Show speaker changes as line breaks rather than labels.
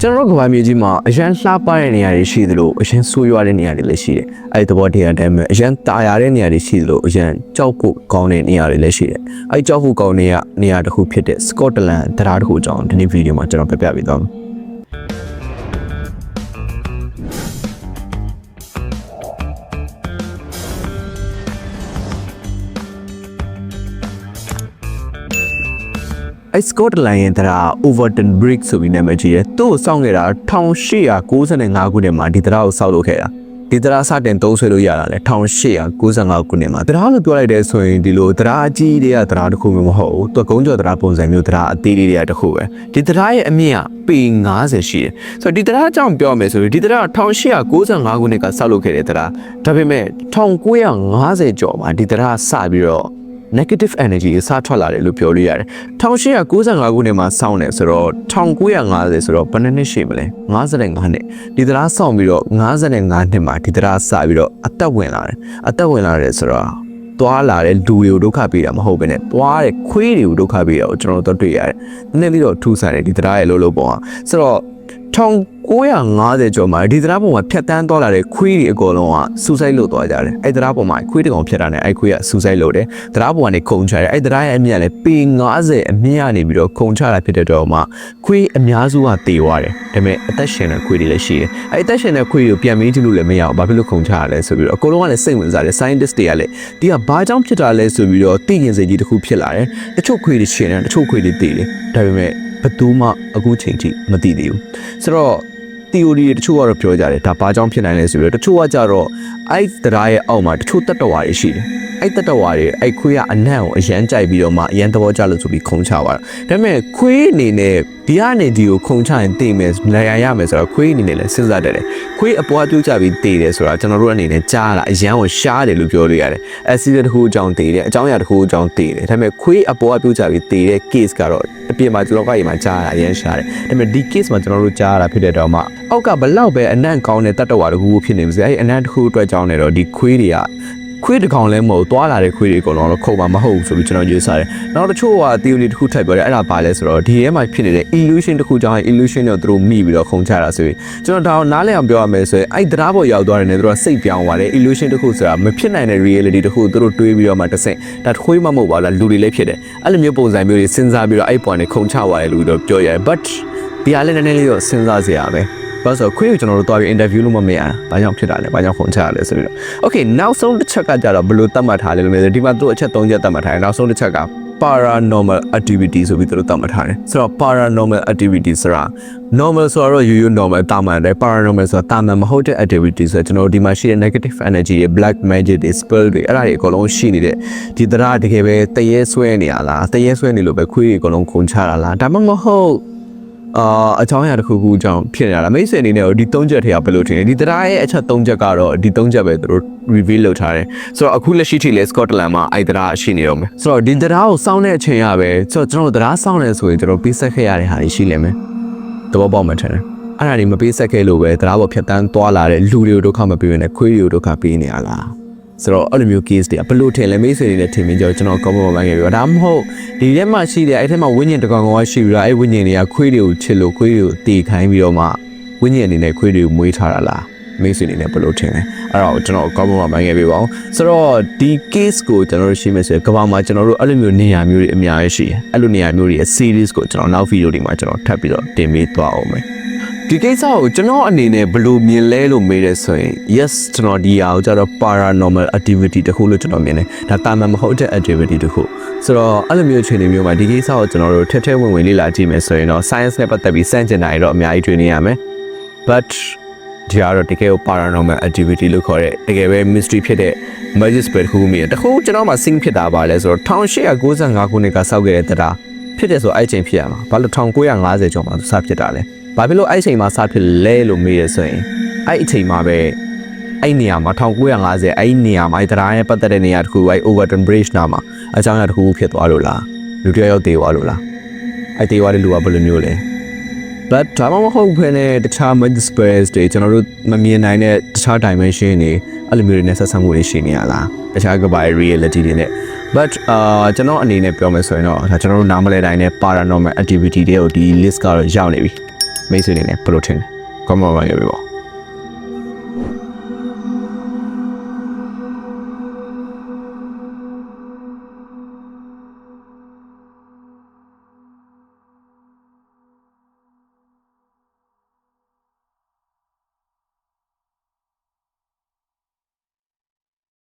ကျွန်တော်တို့ကဘာမြေကြီးမှာအရန်လှပတဲ့နေရာတွေရှိသလိုအရန်ဆိုးရွားတဲ့နေရာတွေလည်းရှိတယ်အဲ့ဒီသဘောတရားတည်းမှာအရန်တာယာတဲ့နေရာတွေရှိသလိုအရန်ကြောက်ဖို့ကောင်းတဲ့နေရာတွေလည်းရှိတယ်အဲ့ဒီကြောက်ဖို့ကောင်းတဲ့နေရာတစ်ခုဖြစ်တဲ့စကော့တလန်တရားတစ်ခုအကြောင်းဒီနေ့ဗီဒီယိုမှာကျွန်တော်ပြပြပေးသွားမယ် အဲစကော့တလန်ရဲ့တရား Overton Bridge ဆိုပြီးနာမည်ကြီးတယ်။သူ့ကိုစောင့်ခဲ့တာ1895ခုနှစ်မှာဒီတရားကိုစောက်လုပ်ခဲ့တာ။ဒီတရားစတင်သုံးဆွဲလို့ရတာလေ1895ခုနှစ်မှာတရားလို့ပြောလိုက်တဲ့ဆိုရင်ဒီလိုတရားအကြီးတွေကတရားတစ်ခုမျိုးမဟုတ်ဘူး။သူကကုန်းကျော်တရားပုံစံမျိုးတရားအသေးလေးတွေကတစ်ခုပဲ။ဒီတရားရဲ့အမြင့်ကပေ90ရှိတယ်။ဆိုတော့ဒီတရားအကြောင်းပြောမယ်ဆိုရင်ဒီတရား1895ခုနှစ်ကစောက်လုပ်ခဲ့တဲ့တရား။ဒါပေမဲ့1950ကျော်မှာဒီတရားစပြီးတော့ negative energy အစားထွက်လာတယ်လို့ပြောလို့ရတယ်။1895ခုနှစ်မှာစောင့်တယ်ဆိုတော့1950ဆိုတော့ဘယ်နှစ်နှစ်ရှိမလဲ55နှစ်ဒီတရားစောင့်ပြီးတော့55နှစ်မှာဒီတရားစပြီးတော့အသက်ဝင်လာတယ်။အသက်ဝင်လာတယ်ဆိုတော့သွားလာတဲ့လူတွေကိုဒုက္ခပေးတာမဟုတ်ဘဲနဲ့သွားတဲ့ခွေးတွေကိုဒုက္ခပေးတာကိုကျွန်တော်တို့တွေ့ရတယ်။နည်းနည်းလေးတော့ထူးဆန်းတယ်ဒီတရားရဲ့လို့လို့ပုံอ่ะဆိုတော့ 1950ကျော်မှာဒီတရားပုံမှာဖြတ်တန်းသွားလာတဲ့ခွေးတွေအကုန်လုံးကစူဆိုက်လို့သွားကြတယ်အဲ့တရားပုံမှာခွေးတကောင်ဖြတ်တာနဲ့အဲ့ခွေးကစူဆိုက်လို့တယ်တရားပုံကနေခုံချတယ်အဲ့တရားရဲ့အမြင့်ကလည်းပေ90အမြင့်ကနေပြီးတော့ခုံချတာဖြစ်တဲ့တော့မှခွေးအများစုကတေသွားတယ်ဒါပေမဲ့အသက်ရှင်တဲ့ခွေးတွေလည်းရှိတယ်အဲ့အသက်ရှင်တဲ့ခွေးတွေကိုပြန်မင်းကြည့်လို့လည်းမရဘူးဘာဖြစ်လို့ခုံချရလဲဆိုပြီးတော့အကုန်လုံးကလည်းစိတ်ဝင်စားတယ် scientist တွေကလည်းဒီကဘာကြောင့်ဖြစ်တာလဲဆိုပြီးတော့သိရင်စိတ်ကြီးတစ်ခုဖြစ်လာတယ်တချို့ခွေးတွေရှင်တယ်တချို့ခွေးတွေတေတယ်ဒါပေမဲ့ ဘယ်သူမှအခုချိန်ထိမသိသေးဘူးဆိုတော့ theory တွေတချို့ကတော့ပြောကြတယ်ဒါဘာကြောင့်ဖြစ်နိုင်လဲဆိုပြီးတော့တချို့ကကြတော့အဲ့တရားရဲ့အောက်မှာတချို့တတ္တဝါတွေရှိတယ်အဲ့တတ္တဝါတွေအဲ့ခွေးကအနံ့ကိုအရန်ကြိုက်ပြီးတော့မှအရန်သဘောကျလို့ဆိုပြီးခုံချသွားတာဒါပေမဲ့ခွေးအနေနဲ့ဒီကနေဒီကိုခုံချရင်တိတ်မယ်နေရာရမယ်ဆိုတော့ခွေးအနေနဲ့လည်းစဉ်းစားတတ်တယ်ခွေးအပွားပြုတ်ကြပြီးတိတ်တယ်ဆိုတာကျွန်တော်တို့အနေနဲ့ကြားလာအရန်ကိုရှားတယ်လို့ပြောလို့ရတယ်အဆီတစ်ခုအကြောင်းတိတ်တယ်အကြောင်းအရာတစ်ခုအကြောင်းတိတ်တယ်ဒါပေမဲ့ခွေးအပွားပြုတ်ကြပြီးတိတ်တဲ့ case ကတော့အပြင်မှာကျွန်တော်ကရေမှာကြားရတာအရန်ရှားတယ်ဒါပေမဲ့ဒီ case မှာကျွန်တော်တို့ကြားရတာဖြစ်တဲ့တော့မှ အောက်ကဘလောက်ပဲအနံ့ကောင်းတဲ့တတ္တဝါတစ်ခုဖြစ်နေပါစေအဲ့အနံ့တစ်ခုအတွက်ကြောင်းနေတော့ဒီခွေးတွေကခွေးတစ်ကောင်လည်းမဟုတ်သွားလာတဲ့ခွေးတွေအကုန်လုံးတော့ခုံမှာမဟုတ်ဘူးဆိုပြီးကျွန်တော်ရေးစားတယ်။နောက်တချို့က theory တစ်ခုထပ်ပြောတယ်အဲ့ဒါဘာလဲဆိုတော့ဒီထဲမှာဖြစ်နေတဲ့ illusion တစ်ခုကြောင့် illusion တော့သူတို့မိပြီးတော့ခုံချတာဆိုပြီးကျွန်တော်ဒါကိုနားလည်အောင်ပြောရမယ်ဆိုရင်အဲ့တရားပေါ်ရောက်သွားတယ်နဲ့သူတို့စိတ်ပြောင်းသွားတယ် illusion တစ်ခုဆိုတာမဖြစ်နိုင်တဲ့ reality တစ်ခုသူတို့တွေးပြီးတော့မှတစ်ဆင့်ဒါခွေးမမဟုတ်ပါလားလူတွေလည်းဖြစ်တယ်အဲ့လိုမျိုးပုံစံမျိုးတွေစဉ်းစားပြီးတော့အဲ့ပေါ်ကနေခုံချသွားတယ်လို့တော့ပြောရတယ် but ဒီအားလည်းနည်းနည်းလေးတော့စဉ်းစားစရာပဲ ဘာလို့ဆိုခွေးကိုကျွန်တော်တို့တွားပြီး interview လုပ်မမရတာဘာကြောင့်ဖြစ်တာလဲဘာကြောင့်ခုန်ချရလဲဆိုပြီးတော့ okay နောက်ဆုံးတစ်ချက်ကကြတော့ဘယ်လိုသတ်မှတ်ထားလဲလို့မျိုးဒီမှာသူတို့အချက်၃ချက်သတ်မှတ်ထားတယ်နောက်ဆုံးတစ်ချက်က paranormal activity ဆိုပြီးသူတို့သတ်မှတ်ထားတယ်ဆိုတော့ paranormal activity ဆိုတာ normal ဆိုတော့ရိုးရိုး normal တာမှန်တယ် paranormal ဆိုတာတာမှန်မဟုတ်တဲ့ activity ဆိုတော့ကျွန်တော်တို့ဒီမှာရှိတဲ့ negative energy တွေ black magic တွေ spell တွေအဲ့ဒါတွေအကုန်လုံးရှိနေတဲ့ဒီတရားတကယ်ပဲတရေဆွဲနေရလားတရေဆွဲနေလို့ပဲခွေးတွေအကုန်လုံးခုန်ချတာလားဒါမှမဟုတ် အာအချောင်းအရာတစ်ခုခုအကြောင်းဖြစ်နေတာမိတ်ဆွေအနေနဲ့ဒီ၃ချက်ထဲကဘယ်လိုထင်လဲဒီတရားရဲ့အချက်၃ချက်ကတော့ဒီ၃ချက်ပဲသူတို့ reveal လုပ်ထားတယ်ဆိုတော့အခုလက်ရှိထိလဲ Scotland မှာအဲ့တရားရှိနေတော့မယ်ဆိုတော့ဒီတရားကိုစောင့်တဲ့အချိန်ရပဲဆိုတော့ကျွန်တော်တို့တရားစောင့်နေဆိုရင်ကျွန်တော်ပေးဆက်ခဲ့ရတဲ့ဟာတွေရှိလိမ့်မယ်သဘောပေါက်မှထင်တယ်အဲ့ဒါတွေမပေးဆက်ခဲ့လို့ပဲတရားပေါ်ဖြတ်တန်းသွားလာတဲ့လူတွေကိုဒုက္ခမပေးဘဲနဲ့ခွေးတွေကိုဒုက္ခပေးနေရလား ဆိုတော့အဲ့လိုမျိုး case တွေဘယ်လိုထင်လဲမိတ်ဆွေတွေနဲ့ထင်မြင်ကြကျွန်တော် comment မှာခဲ့ပြီးတော့ဒါမှမဟုတ်ဒီထဲမှာရှိတဲ့အဲ့ထဲမှာဝိညာဉ်တစ်ကောင်ကောင်ရှိပြီးတော့အဲ့ဝိညာဉ်တွေကခွေးတွေကိုချစ်လို့ခွေးတွေကိုတီခိုင်းပြီးတော့မှဝိညာဉ်အနေနဲ့ခွေးတွေကိုမွေးထားတာလားမိတ်ဆွေတွေနဲ့ဘယ်လိုထင်လဲအဲ့တော့ကျွန်တော် comment မှာခဲ့ပြီးပါအောင်ဆိုတော့ဒီ case ကိုကျွန်တော်တို့ရှိမယ်ဆိုရင်ကမ္ဘာမှာကျွန်တော်တို့အဲ့လိုမျိုးနေရာမျိုးတွေအများကြီးရှိတယ်အဲ့လိုနေရာမျိုးတွေရဲ့ series ကိုကျွန်တော်နောက် video တွေမှာကျွန်တော်ထပ်ပြီးတော့တင်ပေးသွားအောင်မယ် ဒီကိစ္စကိုကျွန်တော်အနေနဲ့ဘယ်လိုမြင်လဲလို့မေးတယ်ဆိုရင် yes ကျွန်တော်ဒီဟာကိုကျတော့ paranormal activity တခုလို့ကျွန်တော်မြင်တယ်ဒါတာမန်မဟုတ်တဲ့ activity တခုဆိုတော့အဲ့လိုမျိုးအခြေအနေမျိုးမှာဒီကိစ္စကိုကျွန်တော်တို့ထက်ထဲဝင်ဝင်လေ့လာကြည့်မယ်ဆိုရင်တော့ science နဲ့ပတ်သက်ပြီးစမ်းကျင်တာတွေတော့အများကြီးတွေ့နေရမယ် but ဒီကတော့တကယ်ကို paranormal activity လို့ခေါ်တဲ့တကယ်ပဲ mystery ဖြစ်တဲ့ magic spell တစ်ခုမျိုးတခုကျွန်တော်မှ sync ဖြစ်တာပါလဲဆိုတော့1895ခုနှစ်ကစောက်ခဲ့တဲ့တရားဖြစ်တယ်ဆိုအဲ့ချိန်ဖြစ်ရမှာဘာလို့1950ကျော်မှာစဖြစ်တာလဲ ဘာဖြစ်လို့အဲ့ချိန်မှာစဖြစ်လဲလို့မေးရဆိုရင်အဲ့အချိန်မှာပဲအဲ့နေရာမှာ1950အဲ့နေရာမှာအဲ့တရားရဲ့ပတ်သက်တဲ့နေရာတစ်ခုအဲ့ Overton Bridge နားမှာအကြောင်းအရာတစ်ခုဖြစ်သွားလို့လားလူတစ်ယောက်ယောက်တေသွားလို့လားအဲ့တေသွားတဲ့လူကဘယ်လိုမျိုးလဲ but ဒါမှမဟုတ်ဘဲနဲ့တခြား magic spells တွေကျွန်တော်တို့မမြင်နိုင်တဲ့တခြား dimension တွေအဲ့လိုမျိုးတွေနဲ့ဆက်ဆံမှုတွေရှိနေရလားတခြားကဘာ reality တွေနဲ့ but အာကျွန်တော်အနေနဲ့ပြောမယ်ဆိုရင်တော့ဒါကျွန်တော်တို့နားမလဲတိုင်းနဲ့ paranormal activity တွေကိုဒီ list ကတော့ရောက်နေပြီ မိတ်ဆွေတွေနဲ့ဘယ်လိုထင်လဲ comment မှာရေးပေးပါ